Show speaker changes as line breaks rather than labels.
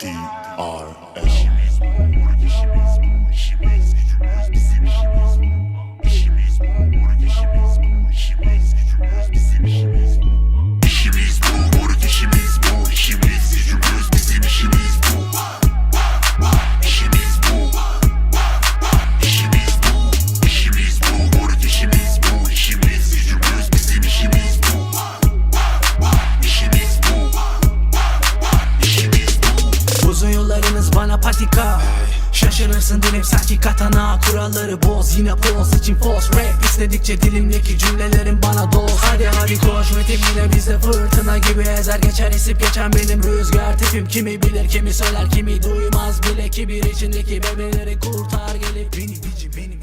DRL
patika Şaşırırsın dilim sanki katana. Kuralları boz yine poz için false rap İstedikçe dilimdeki cümlelerin bana doz. Hadi hadi koş ritim yine bizde fırtına gibi Ezer. Geçer esip geçen benim rüzgar tipim. Kimi bilir kimi söyler kimi duymaz. Bile Kibir içindeki bebeleri kurtar. Gelip Beni bici benim